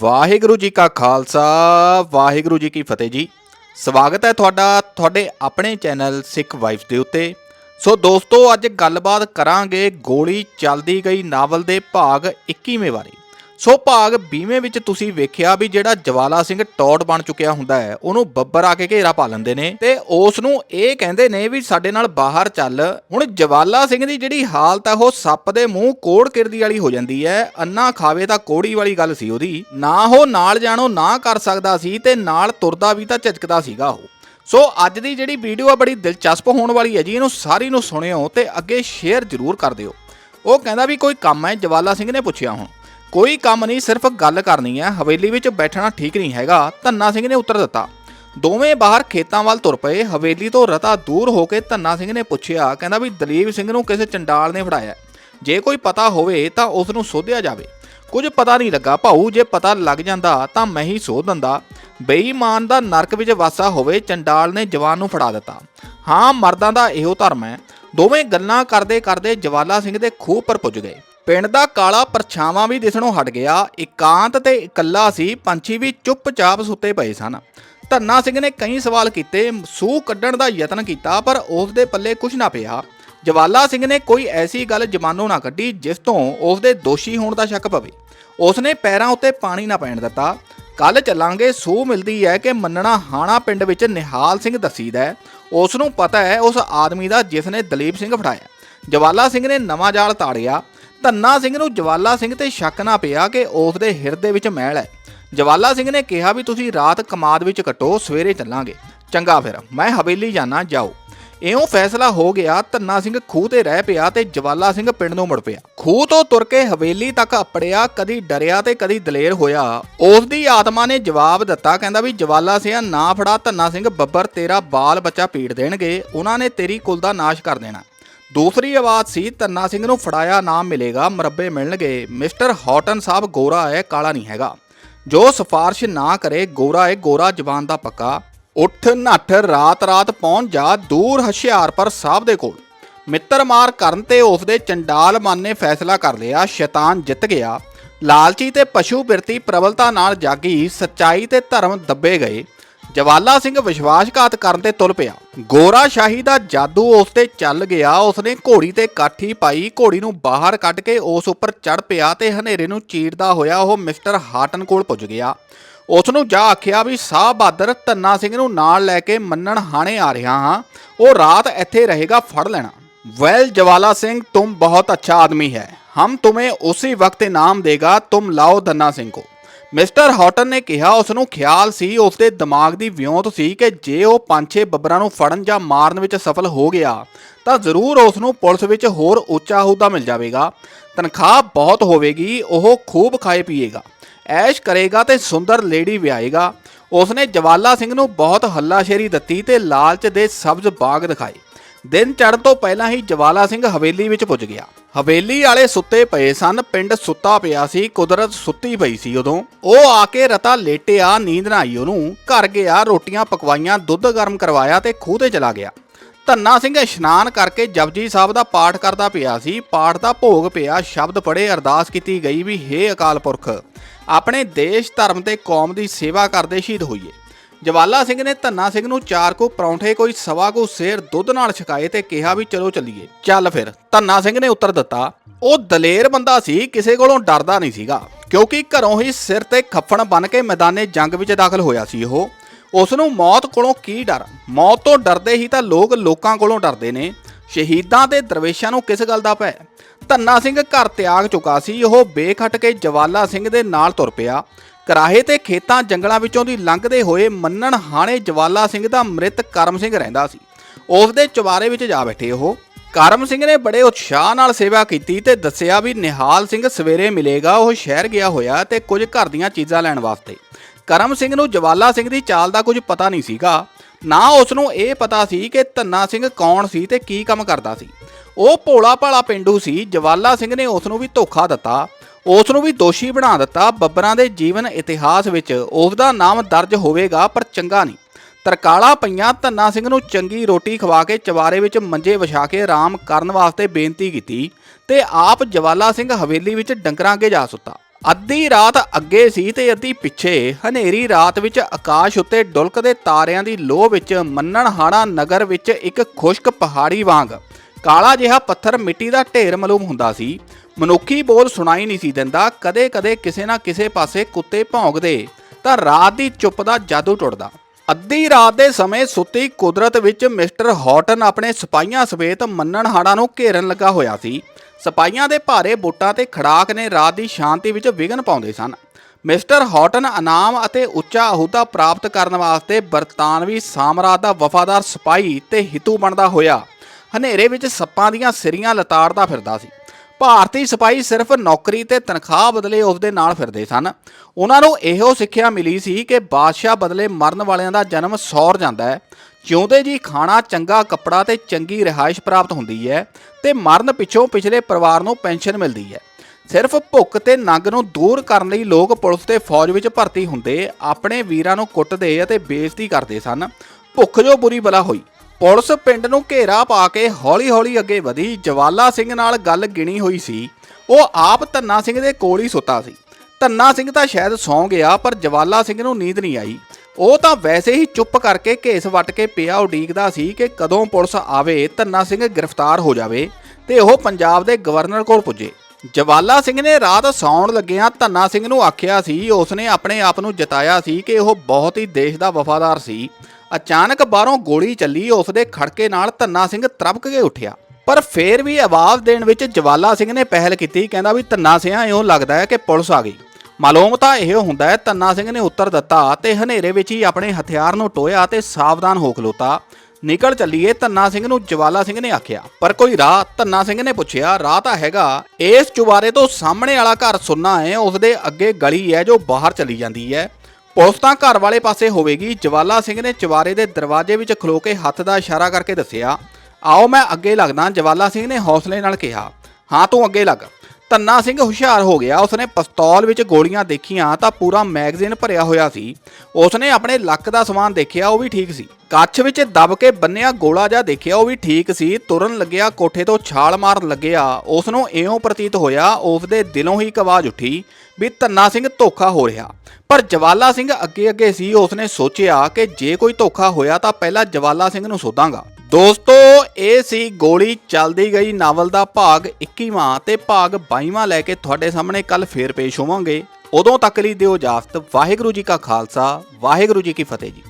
ਵਾਹਿਗੁਰੂ ਜੀ ਕਾ ਖਾਲਸਾ, ਵਾਹਿਗੁਰੂ ਜੀ ਕੀ ਫਤਿਹ ਜੀ। ਸਵਾਗਤ ਹੈ ਤੁਹਾਡਾ, ਤੁਹਾਡੇ ਆਪਣੇ ਚੈਨਲ ਸਿੱਖ ਵਾਈਫ ਦੇ ਉੱਤੇ। ਸੋ ਦੋਸਤੋ, ਅੱਜ ਗੱਲਬਾਤ ਕਰਾਂਗੇ ਗੋਲੀ ਚੱਲਦੀ ਗਈ ਨਾਵਲ ਦੇ ਭਾਗ 21ਵੇਂ ਬਾਰੇ। ਸੋ ਭਾਗ 20ਵੇਂ ਵਿੱਚ ਤੁਸੀਂ ਵੇਖਿਆ ਵੀ ਜਿਹੜਾ ਜਵਾਲਾ ਸਿੰਘ ਟੌਟ ਬਣ ਚੁੱਕਿਆ ਹੁੰਦਾ ਹੈ, ਉਹਨੂੰ ਬੱਬਰ ਆ ਕੇ ਘੇਰਾ ਪਾ ਲੈਂਦੇ ਨੇ ਤੇ ਉਸ ਨੂੰ ਇਹ ਕਹਿੰਦੇ ਨੇ ਵੀ ਸਾਡੇ ਨਾਲ ਬਾਹਰ ਚੱਲ। ਹੁਣ ਜਵਾਲਾ ਸਿੰਘ ਦੀ ਜਿਹੜੀ ਹਾਲਤ ਹੈ ਉਹ ਸੱਪ ਦੇ ਮੂੰਹ ਕੋੜ ਕਿਰਦੀ ਵਾਲੀ ਹੋ ਜਾਂਦੀ ਹੈ। ਅੰਨਾ ਖਾਵੇ ਤਾਂ ਕੋੜੀ ਵਾਲੀ ਗੱਲ ਸੀ ਉਹਦੀ। ਨਾ ਉਹ ਨਾਲ ਜਾਣੋ, ਨਾ ਕਰ ਸਕਦਾ ਸੀ ਤੇ ਨਾਲ ਤੁਰਦਾ ਵੀ ਤਾਂ ਝਿਜਕਦਾ ਸੀਗਾ ਉਹ। ਸੋ ਅੱਜ ਦੀ ਜਿਹੜੀ ਵੀਡੀਓ ਆ, ਬੜੀ ਦਿਲਚਸਪ ਹੋਣ ਵਾਲੀ ਹੈ ਜੀ, ਇਹਨੂੰ ਸਾਰੀ ਨੂੰ ਸੁਣਿਓ ਤੇ ਅੱਗੇ ਸ਼ੇਅਰ ਜ਼ਰੂਰ ਕਰ ਦਿਓ। ਉਹ ਕਹਿੰਦਾ ਵੀ ਕੋਈ ਕੰਮ ਹੈ, ਜਵਾਲਾ ਸਿੰਘ ਨੇ ਪੁੱਛਿਆ ਹੁਣ। ਕੋਈ ਕੰਮ ਨਹੀਂ, ਸਿਰਫ ਗੱਲ ਕਰਨੀ ਹੈ। ਹਵੇਲੀ ਵਿੱਚ ਬੈਠਣਾ ਠੀਕ ਨਹੀਂ ਹੈਗਾ, ਧੰਨਾ ਸਿੰਘ ਨੇ ਉੱਤਰ ਦਿੱਤਾ। ਦੋਵੇਂ ਬਾਹਰ ਖੇਤਾਂ ਵੱਲ ਤੁਰ ਪਏ। ਹਵੇਲੀ ਤੋਂ ਰਤਾ ਦੂਰ ਹੋ ਕੇ ਧੰਨਾ ਸਿੰਘ ਨੇ ਪੁੱਛਿਆ, ਕਹਿੰਦਾ ਵੀ ਦਲੀਪ ਸਿੰਘ ਨੂੰ ਕਿਸੇ ਚੰਡਾਲ ਨੇ ਫੜਾਇਆ ਜੇ ਕੋਈ ਪਤਾ ਹੋਵੇ ਤਾਂ ਉਸ ਨੂੰ ਸੋਧਿਆ ਜਾਵੇ। ਕੁਝ ਪਤਾ ਨਹੀਂ ਲੱਗਾ, ਭਾਊ, ਜੇ ਪਤਾ ਲੱਗ ਜਾਂਦਾ ਤਾਂ ਮੈਂ ਹੀ ਸੋਧ ਦਿੰਦਾ। ਬੇਈਮਾਨ ਦਾ ਨਰਕ ਵਿੱਚ ਵਾਸਾ ਹੋਵੇ, ਚੰਡਾਲ ਨੇ ਜਵਾਨ ਨੂੰ ਫੜਾ ਦਿੱਤਾ। ਹਾਂ, ਮਰਦਾਂ ਦਾ ਇਹੋ ਧਰਮ ਹੈ। ਦੋਵੇਂ ਗੱਲਾਂ ਕਰਦੇ ਕਰਦੇ ਜਵਾਲਾ ਸਿੰਘ ਦੇ ਖੂਹ ਪਰ ਪੁੱਜ ਗਏ। ਪਿੰਡ ਦਾ ਕਾਲਾ ਪਰਛਾਵਾਂ ਵੀ ਦਿਸਣੋਂ ਹਟ ਗਿਆ। ਇਕਾਂਤ ਤੇ ਇਕੱਲਾ ਸੀ, ਪੰਛੀ ਵੀ ਚੁੱਪਚਾਪ ਸੁੱਤੇ ਪਏ ਸਨ। ਧੰਨਾ ਸਿੰਘ ਨੇ ਕਈ ਸਵਾਲ ਕੀਤੇ, ਸੂਹ ਕੱਢਣ ਦਾ ਯਤਨ ਕੀਤਾ, ਪਰ ਉਸ ਦੇ ਪੱਲੇ ਕੁਝ ਨਾ ਪਿਆ। ਜਵਾਲਾ ਸਿੰਘ ਨੇ ਕੋਈ ਐਸੀ ਗੱਲ ਜਮਾਨੋਂ ਨਾ ਕੱਢੀ, ਜਿਸ ਤੋਂ ਉਸ ਦੇ ਦੋਸ਼ੀ ਹੋਣ ਦਾ ਸ਼ੱਕ ਪਵੇ। ਉਸ ਨੇ ਪੈਰਾਂ ਉੱਤੇ ਪਾਣੀ ਨਾ ਪੈਣ ਦਿੱਤਾ। ਕੱਲ ਚੱਲਾਂਗੇ, ਸੂਹ ਮਿਲਦੀ ਹੈ ਕਿ ਮੰਨਣਾ ਹਾਣਾ ਪਿੰਡ ਵਿੱਚ ਨਿਹਾਲ ਸਿੰਘ ਦਸੀਦਾ ਹੈ ਉਸ ਨੂੰ ਪਤਾ ਹੈ ਉਸ ਆਦਮੀ ਦਾ ਜਿਸ ਨੇ ਦਲੀਪ ਸਿੰਘ ਫੜਾਇਆ। ਜਵਾਲਾ ਸਿੰਘ ਨੇ ਨਵਾਂ ਜਾਲ ਤਾੜਿਆ। ਧੰਨਾ ਸਿੰਘ ਨੂੰ ਜਵਾਲਾ ਸਿੰਘ ਤੇ ਸ਼ੱਕ ਨਾ ਪਿਆ ਕਿ ਉਸ ਦੇ ਹਿਰਦੇ ਵਿੱਚ ਮਹਿਲ ਹੈ। ਜਵਾਲਾ ਸਿੰਘ ਨੇ ਕਿਹਾ ਵੀ ਤੁਸੀਂ ਰਾਤ ਕਮਾਦ ਵਿੱਚ ਕੱਟੋ, ਸਵੇਰੇ ਚੱਲਾਂਗੇ। ਚੰਗਾ ਫਿਰ, ਮੈਂ ਹਵੇਲੀ ਜਾਣਾ ਜਾਓ। ਇਉਂ ਫੈਸਲਾ ਹੋ ਗਿਆ, ਧੰਨਾ ਸਿੰਘ ਖੂਹ ਤੇ ਰਹਿ ਪਿਆ ਤੇ ਜਵਾਲਾ ਸਿੰਘ ਪਿੰਡ ਨੂੰ ਮੁੜ ਪਿਆ। ਖੂਹ ਤੋਂ ਤੁਰ ਕੇ ਹਵੇਲੀ ਤੱਕ ਅਪੜਿਆ, ਕਦੀ ਡਰਿਆ ਤੇ ਕਦੀ ਦਲੇਰ ਹੋਇਆ। ਉਸ ਦੀ ਆਤਮਾ ਨੇ ਜਵਾਬ ਦਿੱਤਾ, ਕਹਿੰਦਾ ਵੀ ਜਵਾਲਾ ਸਿਆ, ਨਾ ਫੜਾ, ਧੰਨਾ ਸਿੰਘ ਬੱਬਰ ਤੇਰਾ ਬਾਲ ਬੱਚਾ ਪੀੜ ਦੇਣਗੇ, ਉਹਨਾਂ ਨੇ ਤੇਰੀ ਕੁਲ ਦਾ ਨਾਸ਼ ਕਰ ਦੇਣਾ। ਦੂਸਰੀ ਆਵਾਜ਼ ਸੀ, ਧੰਨਾ ਸਿੰਘ ਨੂੰ ਫੜਾਇਆ ਨਾਮ ਮਿਲੇਗਾ, ਮਰੱਬੇ ਮਿਲਣਗੇ। ਮਿਸਟਰ ਹੌਟਨ ਸਾਹਿਬ, ਗੋਰਾ ਹੈ ਕਾਲਾ ਨਹੀਂ ਹੈਗਾ। ਜੋ ਸਿਫਾਰਿਸ਼ ਨਾ ਕਰੇ, ਗੋਰਾ ਹੈ ਗੋਰਾ ਜ਼ਬਾਨ ਦਾ ਪੱਕਾ। ਉੱਠ, ਨੱਠ, ਰਾਤ ਰਾਤ ਪਹੁੰਚ ਜਾ, ਦੂਰ ਹਸ਼ਿਆਰਪੁਰ ਸਾਹਿਬ ਦੇ ਕੋਲ। ਮਿੱਤਰ ਮਾਰ ਕਰਨ ਤੇ ਉਸ ਦੇ ਚੰਡਾਲ ਮਨ ਨੇ ਫੈਸਲਾ ਕਰ ਲਿਆ, ਸ਼ੈਤਾਨ ਜਿੱਤ ਗਿਆ। ਲਾਲਚੀ ਤੇ ਪਸ਼ੂ ਬਿਰਤੀ ਪ੍ਰਬਲਤਾ ਨਾਲ ਜਾਗੀ, ਸੱਚਾਈ ਤੇ ਧਰਮ ਦੱਬੇ ਗਏ। ਜਵਾਲਾ ਸਿੰਘ ਵਿਸ਼ਵਾਸਘਾਤ ਕਰਨ ਤੇ ਤੁਲ ਪਿਆ। ਗੋਰਾ ਸ਼ਾਹੀ ਦਾ ਜਾਦੂ ਉਸ ਤੇ ਚੱਲ ਗਿਆ। ਉਸਨੇ ਘੋੜੀ ਤੇ ਕਾਠੀ ਪਾਈ। ਘੋੜੀ ਨੂੰ ਬਾਹਰ ਕੱਢ ਕੇ ਉਸ ਉੱਪਰ ਚੜ ਪਿਆ ਤੇ ਹਨੇਰੇ ਨੂੰ ਚੀਰਦਾ ਹੋਇਆ ਉਹ ਮਿਸਟਰ ਹਾਟਨ ਕੋਲ ਪੁੱਜ ਗਿਆ। ਉਸ ਨੂੰ ਜਾ ਆਖਿਆ ਵੀ, ਸਾਹ ਬਹਾਦਰ, ਧੰਨਾ ਸਿੰਘ ਨੂੰ ਨਾਲ ਲੈ ਕੇ ਮੰਨਣ ਹਾਣੇ ਆ ਰਿਹਾ ਹਾਂ। ਉਹ ਰਾਤ ਇੱਥੇ ਰਹੇਗਾ, ਫੜ ਲੈਣਾ। ਵੈਲ ਜਵਾਲਾ ਸਿੰਘ ਤੂੰ ਬਹੁਤ ਅੱਛਾ ਆਦਮੀ ਹੈ। ਹਮ ਤੁਮੇ ਉਸੇ ਵਕਤ ਇਨਾਮ ਦੇਗਾ। ਤੁਮ ਲਾਓ ਧੰਨਾ ਸਿੰਘ ਕੋ। ਮਿਸਟਰ ਹੌਟਨ ਨੇ ਕਿਹਾ ਉਸ ਨੂੰ ਖਿਆਲ ਸੀ ਉਸ ਦੇ ਦਿਮਾਗ ਦੀ ਵਿਉਂਤ ਸੀ ਕਿ ਜੇ ਉਹ ਪੰਜ ਛੇ ਬੱਬਰਾਂ ਨੂੰ ਫੜਨ ਜਾਂ ਮਾਰਨ ਵਿੱਚ ਸਫਲ ਹੋ ਗਿਆ, ਤਾਂ ਜ਼ਰੂਰ ਉਸ ਨੂੰ ਪੁਲਿਸ ਵਿੱਚ ਹੋਰ ਉੱਚਾ ਅਹੁਦਾ ਮਿਲ ਜਾਵੇਗਾ। ਤਨਖਾਹ ਬਹੁਤ ਹੋਵੇਗੀ, ਉਹ ਖੂਬ ਖਾਏ ਪੀਏਗਾ, ਐਸ਼ ਕਰੇਗਾ ਤੇ ਸੁੰਦਰ ਲੇਡੀ ਵਿਆਹੇਗਾ। ਉਸਨੇ ਜਵਾਲਾ ਸਿੰਘ ਨੂੰ ਬਹੁਤ ਹੱਲਾਸ਼ੇਰੀ ਦਿੱਤੀ ਤੇ ਲਾਲਚ ਦੇ ਸਬਜ਼ ਬਾਗ ਦਿਖਾਏ। ਦਿਨ ਚੜ੍ਹਨ ਤੋਂ ਪਹਿਲਾਂ ਹੀ ਜਵਾਲਾ ਸਿੰਘ ਹਵੇਲੀ ਵਿੱਚ ਪੁੱਜ ਗਿਆ। ਹਵੇਲੀ ਵਾਲੇ ਸੁੱਤੇ ਪਏ ਸਨ, ਪਿੰਡ ਸੁੱਤਾ ਪਿਆ ਸੀ, ਕੁਦਰਤ ਸੁੱਤੀ ਪਈ ਸੀ ਉਦੋਂ। ਉਹ ਆ ਕੇ ਰਤਾ ਲੇਟਿਆ, ਨੀਂਦ ਨਾ ਆਈ ਉਹਨੂੰ। ਘਰ ਗਿਆ, ਰੋਟੀਆਂ ਪਕਵਾਈਆਂ, ਦੁੱਧ ਗਰਮ ਕਰਵਾਇਆ ਤੇ ਖੂਹ ਤੇ ਚਲਾ ਗਿਆ। ਧੰਨਾ ਸਿੰਘ ਇਸ਼ਨਾਨ ਕਰਕੇ ਜਪਜੀ ਸਾਹਿਬ ਦਾ ਪਾਠ ਕਰਦਾ ਪਿਆ ਸੀ। ਪਾਠ ਦਾ ਭੋਗ ਪਿਆ, ਸ਼ਬਦ ਪੜ੍ਹੇ ਅਰਦਾਸ ਕੀਤੀ ਗਈ ਵੀ, ਹੇ ਅਕਾਲ ਪੁਰਖ, ਆਪਣੇ ਦੇਸ਼, ਧਰਮ ਤੇ ਕੌਮ ਦੀ ਸੇਵਾ ਕਰਦੇ ਸ਼ਹੀਦ ਹੋਈਏ। ਜਵਾਲਾ ਸਿੰਘ ਨੇ ਧੰਨਾ ਸਿੰਘ ਨੂੰ ਚਾਰ ਕੋ ਪਰੌਂਠੇ, ਕੋਈ ਸਵਾ ਕੋ ਸੇਰ ਦੁੱਧ ਨਾਲ ਛਕਾਏ ਤੇ ਕਿਹਾ ਵੀ ਚਲੋ ਚੱਲੀਏ। ਚੱਲ ਫਿਰ, ਧੰਨਾ ਸਿੰਘ ਨੇ ਉੱਤਰ ਦਿੱਤਾ, ਉਹ ਦਲੇਰ ਬੰਦਾ ਸੀ, ਕਿਸੇ ਕੋਲੋਂ ਡਰਦਾ ਨਹੀਂ ਸੀਗਾ, ਕਿਉਂਕਿ ਘਰੋਂ ਹੀ ਸਿਰ ਤੇ ਖੱਫਣ ਬਨ ਕੇ ਮੈਦਾਨੇ ਜੰਗ ਵਿੱਚ ਦਾਖਲ ਹੋਇਆ ਸੀ ਉਹ। ਉਸ ਨੂੰ ਮੌਤ ਕੋਲੋਂ ਕੀ ਡਰ? ਮੌਤ ਤੋਂ ਡਰਦੇ ਹੀ ਤਾਂ ਲੋਕ ਲੋਕਾਂ ਕੋਲੋਂ ਡਰਦੇ ਨੇ। ਸ਼ਹੀਦਾਂ ਤੇ ਦਰਵੇਸ਼ਾਂ ਨੂੰ ਕਿਸ ਗੱਲ ਦਾ ਭੈ? ਧੰਨਾ ਸਿੰਘ ਘਰ ਤਿਆਗ ਚੁੱਕਾ ਸੀ, ਉਹ ਬੇਖਟ ਕੇ ਜਵਾਲਾ ਸਿੰਘ ਦੇ ਨਾਲ ਤੁਰ ਪਿਆ। ਕਰਾਹੇ ਤੇ ਖੇਤਾਂ ਜੰਗਲਾਂ ਵਿੱਚੋਂ ਦੀ ਲੰਘਦੇ ਹੋਏ ਮੰਨਣ ਹਾਣੇ ਜਵਾਲਾ ਸਿੰਘ ਦਾ ਮ੍ਰਿਤ ਕਰਮ ਸਿੰਘ ਰਹਿੰਦਾ ਸੀ। ਉਸ ਦੇ ਚੁਬਾਰੇ ਵਿੱਚ ਜਾ ਬੈਠੇ ਉਹ। ਕਰਮ ਸਿੰਘ ਨੇ ਬੜੇ ਉਤਸ਼ਾਹ ਨਾਲ ਸੇਵਾ ਕੀਤੀ ਤੇ ਦੱਸਿਆ ਵੀ ਨਿਹਾਲ ਸਿੰਘ ਸਵੇਰੇ ਮਿਲੇਗਾ, ਉਹ ਸ਼ਹਿਰ ਗਿਆ ਹੋਇਆ ਤੇ ਕੁਝ ਘਰ ਦੀਆਂ ਚੀਜ਼ਾਂ ਲੈਣ ਵਾਸਤੇ। ਕਰਮ ਸਿੰਘ ਨੂੰ ਜਵਾਲਾ ਸਿੰਘ ਦੀ ਚਾਲ ਦਾ ਕੁਝ ਪਤਾ ਨਹੀਂ ਸੀਗਾ। ਨਾ ਉਸ ਨੂੰ ਇਹ ਪਤਾ ਸੀ ਕਿ ਧੰਨਾ ਸਿੰਘ ਕੌਣ ਸੀ ਤੇ ਕੀ ਕੰਮ ਕਰਦਾ ਸੀ। ਉਹ ਭੋਲਾ ਭਾਲਾ ਪਿੰਡੂ ਸੀ। ਜਵਾਲਾ ਸਿੰਘ ਨੇ ਉਸ ਨੂੰ ਵੀ ਧੋਖਾ ਦਿੱਤਾ। ਉਸ ਨੂੰ ਵੀ ਦੋਸ਼ੀ ਬਣਾ ਦਿੱਤਾ। ਬੱਬਰਾਂ ਦੇ ਜੀਵਨ ਇਤਿਹਾਸ ਵਿੱਚ ਉਸ ਦਾ ਨਾਮ ਦਰਜ ਹੋਵੇਗਾ, ਪਰ ਚੰਗਾ ਨਹੀਂ। ਤਰਕਾਲਾ ਪਈਆਂ, ਧੰਨਾ ਸਿੰਘ ਨੂੰ ਚੰਗੀ ਰੋਟੀ ਖਵਾ ਕੇ ਚਵਾਰੇ ਵਿੱਚ ਮੰਜੇ ਵਿਛਾ ਕੇ ਆਰਾਮ ਕਰਨ ਵਾਸਤੇ ਬੇਨਤੀ ਕੀਤੀ ਤੇ ਆਪ ਜਵਾਲਾ ਸਿੰਘ ਹਵੇਲੀ ਵਿੱਚ ਡੰਗਰਾਂ ਅੱਗੇ ਜਾ ਸੁੱਤਾ। ਅੱਧੀ ਰਾਤ ਅੱਗੇ ਸੀ ਤੇ ਅੱਧੀ ਪਿੱਛੇ ਹਨੇਰੀ ਰਾਤ ਵਿੱਚ ਆਕਾਸ਼ ਉੱਤੇ ਡੁਲਕਦੇ ਤਾਰਿਆਂ ਦੀ ਲੋਹ ਵਿੱਚ ਮੰਨਣਹਾਣਾ ਨਗਰ ਵਿੱਚ ਇੱਕ ਖੁਸ਼ਕ ਪਹਾੜੀ ਵਾਂਗ ਕਾਲਾ ਜਿਹਾ ਪੱਥਰ ਮਿੱਟੀ ਦਾ ਢੇਰ ਮਾਲੂਮ ਹੁੰਦਾ ਸੀ। ਮਨੁੱਖੀ ਬੋਲ ਸੁਣਾਈ ਨਹੀਂ ਸੀ ਦਿੰਦਾ, ਕਦੇ-ਕਦੇ ਕਿਸੇ ਨਾ ਕਿਸੇ ਪਾਸੇ ਕੁੱਤੇ ਭੌਂਕਦੇ, ਤਾਂ ਰਾਤ ਦੀ ਚੁੱਪ ਦਾ ਜਾਦੂ ਟੁੱਟਦਾ। ਅੱਧੀ ਰਾਤ ਦੇ ਸਮੇਂ ਸੁੱਤੀ ਕੁਦਰਤ ਵਿੱਚ ਮਿਸਟਰ ਹੌਟਨ ਆਪਣੇ ਸਿਪਾਹੀਆਂ ਸਮੇਤ ਮੰਨਣਹਾੜਾਂ ਨੂੰ ਘੇਰਨ ਲੱਗਾ ਹੋਇਆ ਸੀ। ਸਿਪਾਹੀਆਂ ਦੇ ਭਾਰੇ ਬੂਟਾਂ ਤੇ ਖੜਾਕ ਨੇ ਰਾਤ ਦੀ ਸ਼ਾਂਤੀ ਵਿੱਚ ਵਿਘਨ ਪਾਉਂਦੇ ਸਨ। ਮਿਸਟਰ ਹੌਟਨ ਇਨਾਮ ਅਤੇ ਉੱਚਾ ਅਹੁਦਾ ਪ੍ਰਾਪਤ ਕਰਨ ਵਾਸਤੇ ਬਰਤਾਨਵੀ ਸਾਮਰਾਜ ਦਾ ਵਫਾਦਾਰ ਸਿਪਾਹੀ ਤੇ ਹਿੱਤੂ ਬਣਦਾ ਹੋਇਆ। ਹਨੇਰੇ ਵਿੱਚ ਸੱਪਾਂ ਦੀਆਂ ਸਿਰੀਆਂ ਲਤਾੜਦਾ ਫਿਰਦਾ ਸੀ। ਭਾਰਤੀ ਸਿਪਾਹੀ ਸਿਰਫ ਨੌਕਰੀ ਤੇ ਤਨਖਾਹ ਬਦਲੇ ਉਸ ਦੇ ਨਾਲ ਫਿਰਦੇ ਸਨ। ਉਹਨਾਂ ਨੂੰ ਇਹੋ ਸਿੱਖਿਆ ਮਿਲੀ ਸੀ ਕਿ ਬਾਦਸ਼ਾਹ ਬਦਲੇ ਮਰਨ ਵਾਲਿਆਂ ਦਾ ਜਨਮ ਸੌਰ ਜਾਂਦਾ ਹੈ। ਜਿਉਂਦੇ ਜੀ ਖਾਣਾ, ਚੰਗਾ ਕੱਪੜਾ ਤੇ ਚੰਗੀ ਰਿਹਾਇਸ਼ ਪ੍ਰਾਪਤ ਹੁੰਦੀ ਹੈ ਤੇ ਮਰਨ ਪਿੱਛੋਂ ਪਿਛਲੇ ਪਰਿਵਾਰ ਨੂੰ ਪੈਨਸ਼ਨ ਮਿਲਦੀ ਹੈ। ਸਿਰਫ ਭੁੱਖ ਤੇ ਨੰਗ ਨੂੰ ਦੂਰ ਕਰਨ ਲਈ ਲੋਕ ਪੁਲਿਸ ਤੇ ਫੌਜ ਵਿੱਚ ਭਰਤੀ ਹੁੰਦੇ, ਆਪਣੇ ਵੀਰਾਂ ਨੂੰ ਕੁੱਟਦੇ ਅਤੇ ਬੇਇੱਜ਼ਤੀ ਕਰਦੇ ਸਨ। ਭੁੱਖ ਜੋ ਬੁਰੀ ਬਲਾ ਹੋਈ। ਪੁਲਿਸ ਪਿੰਡ ਨੂੰ ਘੇਰਾ ਪਾ ਕੇ ਹੌਲੀ-ਹੌਲੀ ਅੱਗੇ ਵਧੀ। ਜਵਾਲਾ ਸਿੰਘ ਨਾਲ ਗੱਲ ਗਿਣੀ ਹੋਈ ਸੀ। ਉਹ ਆਪ ਧੰਨਾ ਸਿੰਘ ਦੇ ਕੋਲ ਹੀ ਸੁੱਤਾ ਸੀ। ਧੰਨਾ ਸਿੰਘ ਤਾਂ ਸ਼ਾਇਦ ਸੌਂ ਗਿਆ, ਪਰ ਜਵਾਲਾ ਸਿੰਘ ਨੂੰ ਨੀਂਦ ਨਹੀਂ ਆਈ। ਉਹ ਤਾਂ ਵੈਸੇ ਹੀ ਚੁੱਪ ਕਰਕੇ ਘੇਸ ਵੱਟ ਕੇ ਪਿਆ ਉਡੀਕਦਾ ਸੀ ਕਿ ਕਦੋਂ ਪੁਲਿਸ ਆਵੇ, ਧੰਨਾ ਸਿੰਘ ਗ੍ਰਿਫਤਾਰ ਹੋ ਜਾਵੇ ਤੇ ਉਹ ਪੰਜਾਬ ਦੇ ਗਵਰਨਰ ਕੋਲ ਪੁੱਜੇ। ਜਵਾਲਾ ਸਿੰਘ ਨੇ ਰਾਤ ਸੌਣ ਲੱਗਿਆਂ ਧੰਨਾ ਸਿੰਘ ਨੂੰ ਆਖਿਆ ਸੀ, ਉਸਨੇ ਆਪਣੇ ਆਪ ਨੂੰ ਜਤਾਇਆ ਸੀ ਕਿ ਉਹ ਬਹੁਤ ਹੀ ਦੇਸ਼ ਦਾ ਵਫਾਦਾਰ ਸੀ। ਅਚਾਨਕ ਬਾਹਰੋਂ ਗੋਲੀ ਚੱਲੀ ਉਸ ਦੇ ਖੜਕੇ ਨਾਲ ਧੰਨਾ ਸਿੰਘ ਤਰਬਕ ਕੇ ਉੱਠਿਆ। ਪਰ ਫੇਰ ਵੀ ਆਵਾਜ਼ ਦੇਣ ਵਿੱਚ ਜਵਾਲਾ ਸਿੰਘ ਨੇ ਪਹਿਲ ਕੀਤੀ, ਕਹਿੰਦਾ ਵੀ ਧੰਨਾ ਸਿਆਂ, ਇਉਂ ਲੱਗਦਾ ਹੈ ਕਿ ਪੁਲਿਸ ਆ ਗਈ। ਮਾਲੂਮ ਤਾਂ ਇਹ ਹੁੰਦਾ ਹੈ, ਧੰਨਾ ਸਿੰਘ ਨੇ ਉੱਤਰ ਦਿੱਤਾ ਤੇ ਹਨੇਰੇ ਵਿੱਚ ਹੀ ਆਪਣੇ ਹਥਿਆਰ ਨੂੰ ਟੋਇਆ ਤੇ ਸਾਵਧਾਨ ਹੋ ਖਲੋਤਾ ਨਿਕਲ ਚੱਲੀਏ, ਧੰਨਾ ਸਿੰਘ ਨੂੰ ਜਵਾਲਾ ਸਿੰਘ ਨੇ ਆਖਿਆ। ਪਰ ਕੋਈ ਰਾਹ, ਧੰਨਾ ਸਿੰਘ ਨੇ ਪੁੱਛਿਆ, ਰਾਹ ਤਾਂ ਹੈਗਾ, ਇਸ ਚੁਬਾਰੇ ਤੋਂ ਸਾਹਮਣੇ ਵਾਲਾ ਘਰ ਸੁੰਨਾ ਹੈ ਉਸ ਦੇ ਅੱਗੇ ਗਲੀ ਹੈ ਜੋ ਬਾਹਰ ਚਲੀ ਜਾਂਦੀ ਹੈ। ਪੁਲਿਸ ਤਾਂ ਘਰ ਵਾਲੇ ਪਾਸੇ ਹੋਵੇਗੀ। ਜਵਾਲਾ ਸਿੰਘ ਨੇ ਚਵਾਰੇ ਦੇ ਦਰਵਾਜ਼ੇ ਵਿੱਚ ਖਲੋ ਕੇ ਹੱਥ ਦਾ ਇਸ਼ਾਰਾ ਕਰਕੇ ਦੱਸਿਆ, ਆਓ, ਮੈਂ ਅੱਗੇ ਲੱਗਦਾ। ਜਵਾਲਾ ਸਿੰਘ ਨੇ ਹੌਸਲੇ ਨਾਲ ਕਿਹਾ, ਹਾਂ, ਤੂੰ ਅੱਗੇ ਲੱਗ। ਧੰਨਾ ਸਿੰਘ ਹੁਸ਼ਿਆਰ ਹੋ ਗਿਆ। ਉਸਨੇ ਪਿਸਤੌਲ ਵਿੱਚ ਗੋਲੀਆਂ ਦੇਖੀਆਂ ਤਾਂ ਪੂਰਾ ਮੈਗਜ਼ੀਨ ਭਰਿਆ ਹੋਇਆ ਸੀ। ਉਸਨੇ ਆਪਣੇ ਲੱਕ ਦਾ ਸਮਾਨ ਦੇਖਿਆ, ਉਹ ਵੀ ਠੀਕ ਸੀ। ਕੱਛ ਵਿੱਚ ਦਬ ਕੇ ਬੰਨਿਆ ਗੋਲਾ ਜਿਹਾ ਦੇਖਿਆ, ਉਹ ਵੀ ਠੀਕ ਸੀ। ਤੁਰਨ ਲੱਗਿਆ, ਕੋਠੇ ਤੋਂ ਛਾਲ ਮਾਰਨ ਲੱਗਿਆ। ਉਸ ਨੂੰ ਇਉਂ ਪ੍ਰਤੀਤ ਹੋਇਆ ਉਸ ਦੇ ਦਿਲੋਂ ਹੀ ਇੱਕ ਆਵਾਜ਼ ਉੱਠੀ ਵੀ ਧੰਨਾ ਸਿੰਘ ਧੋਖਾ ਹੋ ਰਿਹਾ। ਪਰ ਜਵਾਲਾ ਸਿੰਘ ਅੱਗੇ ਅੱਗੇ ਸੀ। ਉਸਨੇ ਸੋਚਿਆ ਕਿ ਜੇ ਕੋਈ ਧੋਖਾ ਹੋਇਆ ਤਾਂ ਪਹਿਲਾਂ ਜਵਾਲਾ ਸਿੰਘ ਨੂੰ ਸੋਧਾਂਗਾ। ਦੋਸਤੋ, ਇਹ ਸੀ ਗੋਲੀ ਚੱਲਦੀ ਗਈ ਨਾਵਲ ਦਾ ਭਾਗ 21ਵਾਂ ਤੇ ਭਾਗ 22ਵਾਂ ਲੈ ਕੇ ਤੁਹਾਡੇ ਸਾਹਮਣੇ ਕੱਲ ਫੇਰ ਪੇਸ਼ ਹੋਵਾਂਗੇ। ਉਦੋਂ ਤੱਕ ਲਈ ਦਿਓ ਇਜਾਜ਼ਤ। ਵਾਹਿਗੁਰੂ ਜੀ ਕਾ ਖਾਲਸਾ, ਵਾਹਿਗੁਰੂ ਜੀ ਕੀ ਫਤਿਹ ਜੀ।